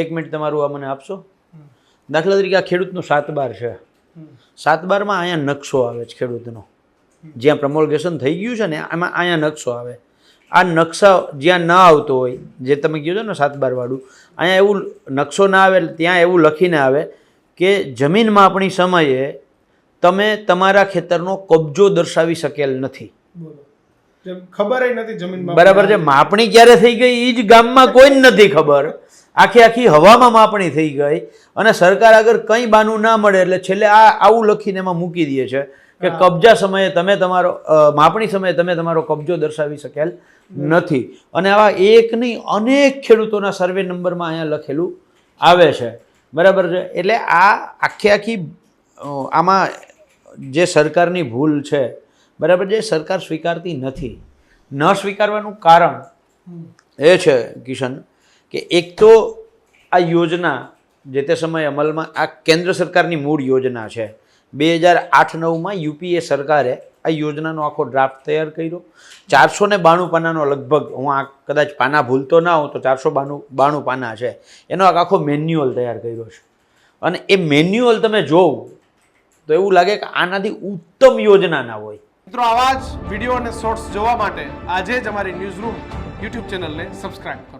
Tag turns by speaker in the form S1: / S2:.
S1: એક મિનિટ તમારું આ મને આપશો? દાખલા તરીકે આ ખેડૂતનું સાત બાર છે. સાત બારમાં અહીંયા નકશો આવે છે ખેડૂતનો. જ્યાં પ્રમોલગેશન થઈ ગયું છે ને એમાં અહીંયા નકશો આવે. આ નકશા જ્યાં ન આવતો હોય જે તમે કહો છો ને સાત બારવાળું અહીંયા એવું નકશો ના આવે ત્યાં એવું લખીને આવે કે જમીન માપણી સમયે તમે તમારા ખેતરનો કબજો દર્શાવી શકેલ નથી.
S2: ખબર નથી જમીન
S1: બરાબર છે? માપણી ક્યારે થઈ ગઈ એ જ ગામમાં કોઈ નથી ખબર. આખી આખી હવામાં માપણી થઈ ગઈ અને સરકાર આગળ કંઈ બાનું ના મળે એટલે છેલ્લે આ આવું લખીને એમાં મૂકી દે છે કે કબજા સમયે તમે તમારો માપણી સમયે તમે તમારો કબજો દર્શાવી શકેલ નથી. અને આવા એક નહીં અનેક ખેડૂતોના સર્વે નંબરમાં અહીંયા લખેલું આવે છે. બરાબર છે? એટલે આ આખી આખી આમાં જે સરકારની ભૂલ છે બરાબર છે? સરકાર સ્વીકારતી નથી. ન સ્વીકારવાનું કારણ એ છે કિશન કે એક તો આ યોજના જે તે સમયે અમલમાં આ કેન્દ્ર સરકારની મૂળ યોજના છે. બે હજાર આઠ નવમાં યુપીએ સરકારે આ યોજનાનો આખો ડ્રાફ્ટ તૈયાર કર્યો. ચારસો ને બાણું પાનાનો લગભગ, હું આ કદાચ પાના ભૂલતો ના હોઉં તો ચારસો બાણું બાણું પાના છે. એનો આખો મેન્યુઅલ તૈયાર કર્યો છે. અને એ મેન્યુઅલ તમે જોવ તો એવું લાગે કે આનાથી ઉત્તમ યોજના ના હોય.
S2: મિત્રો, આવા જ વીડિયો અને શોર્ટ્સ જોવા માટે આજે જ અમારી ન્યૂઝ રૂમ યુટ્યુબ ચેનલને સબસ્ક્રાઇબ કરો.